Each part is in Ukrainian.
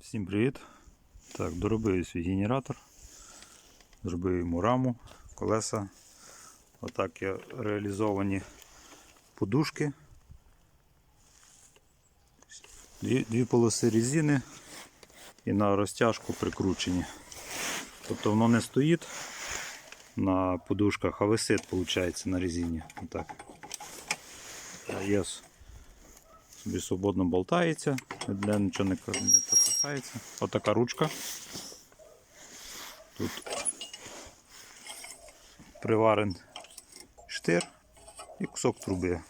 Всім привіт! Так, доробив свій генератор. Зробив йому раму, колеса. Отак є реалізовані подушки. Дві, дві полоси резини і на розтяжку прикручені. Тобто воно не стоїть на подушках, а висить, виходить, на резині. Отак. Є собі свободно болтається, для нічого не, ка- не прикасається. Отака ручка. Тут приварен штир і кусок труби.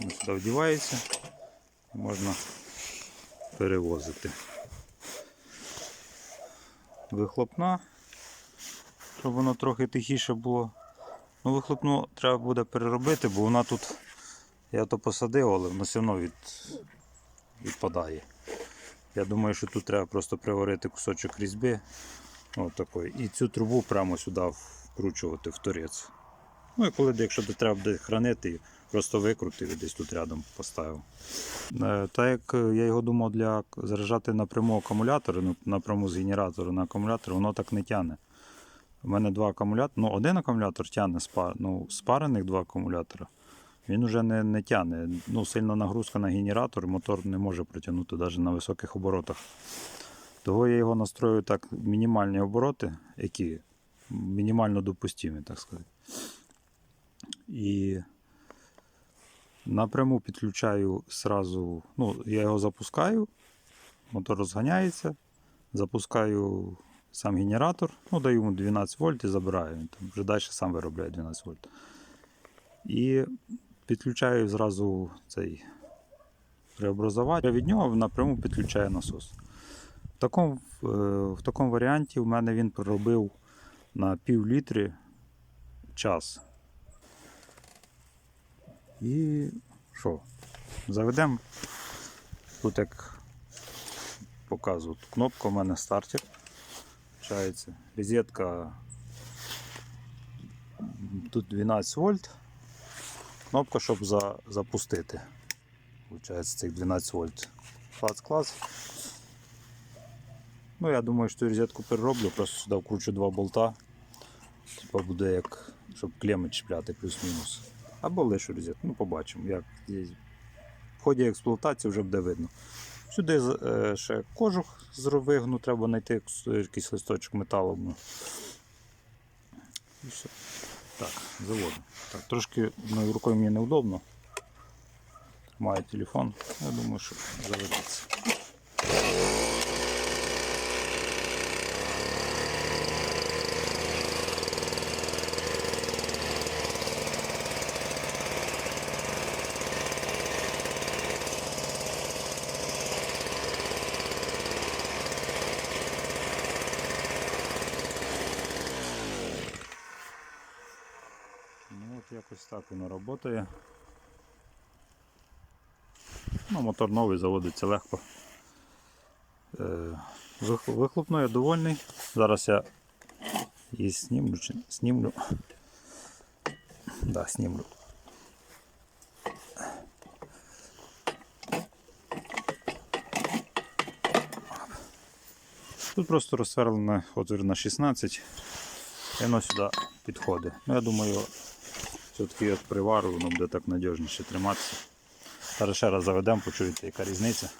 Він сюди вдівається і можна перевозити. Вихлопна, щоб воно трохи тихіше було. Ну, вихлопну треба буде переробити, бо вона тут я то посадив, але воно все одно від, відпадає. Я думаю, що тут треба просто приварити кусочок різьби. От такої. І цю трубу прямо сюди вкручувати в торець. Ну і коли, якщо де треба буде хранити, просто викрутив і десь тут рядом поставив. Е, Так як я його думав для заряджати напряму акумулятори, ну, напряму з генератора на акумулятор, воно так не тягне. У мене два акумулятори, ну один акумулятор тягне спар, ну, спарених два акумулятора. Він вже не, не тягне. Ну, сильна нагрузка на генератор, мотор не може протягнути навіть на високих оборотах. Того я його настрою так, мінімальні обороти, які мінімально допустимі, так сказати. І напряму підключаю сразу, ну, я його запускаю, мотор розганяється, запускаю сам генератор, ну, даю йому 12 вольт і забираю. Там вже далі сам виробляє 12 вольт. І підключаю зразу цей преобразователь. Від нього напряму підключаю насос. В такому, е, в такому варіанті в мене він проробив на пів літри час. І що? Заведемо. Тут як показую, кнопка у мене стартер. Розетка тут 12 вольт. Кнопка, щоб за, запустити. Получається цих 12 вольт. Клас-клас. Ну, я думаю, що цю розетку перероблю, просто сюди вкручу два болта. Типа буде як, щоб клеми чіпляти плюс-мінус. Або лишу розетку. Ну, побачимо. Як. В ході експлуатації вже буде видно. Сюди е, ще кожух зровигну, треба знайти якийсь листочок металу. ну. І все. Так, заводу. Так, трошки одною рукою мені неудобно. Маю телефон. Я думаю, що заведеться. Якось так воно працює. Ну, мотор новий, заводиться легко. Е, Вихлопно довольний. Зараз я її знімлю. Чи... Знімлю. Да, знімлю. Тут просто розсверлений отвір на 16 і воно сюди підходить. Ну, я думаю, все-таки от привару воно буде так надіжніше триматися. Зараз ще раз заведемо, почуєте, яка різниця.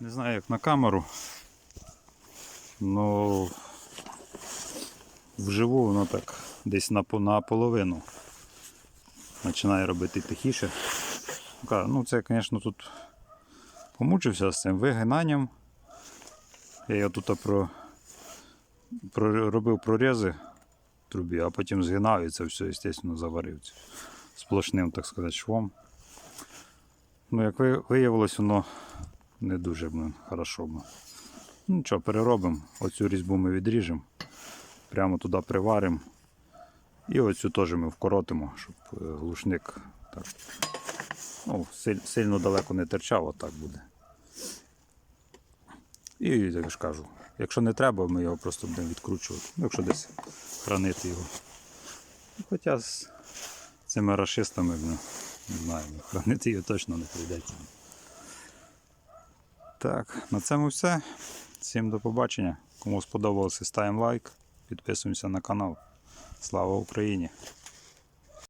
Не знаю, як на камеру. Ну вживу воно так десь на, по- наполовину починає робити тихіше. Ну це, звісно, тут помучився з цим вигинанням. Я його тут про, про, робив прорізи трубі, а потім згинав і це все, звісно, заварив сплошним, так сказати, швом. Ну, як виявилось, воно не дуже блин, хорошо. Ну нічого, переробимо. Оцю різьбу ми відріжемо, прямо туди приваримо. І оцю теж ми вкоротимо, щоб е, глушник так, ну, сильно далеко не терчав, отак буде. І як ж кажу, якщо не треба, ми його просто будемо відкручувати. Ну, якщо десь хранити його. Ну, Хоча з цими рашистами, ну, не знаю, хранити його точно не прийдеться. Так, на цьому все. Всім до побачення. Кому сподобалося, ставимо лайк, підписуємося на канал. Слава Україні!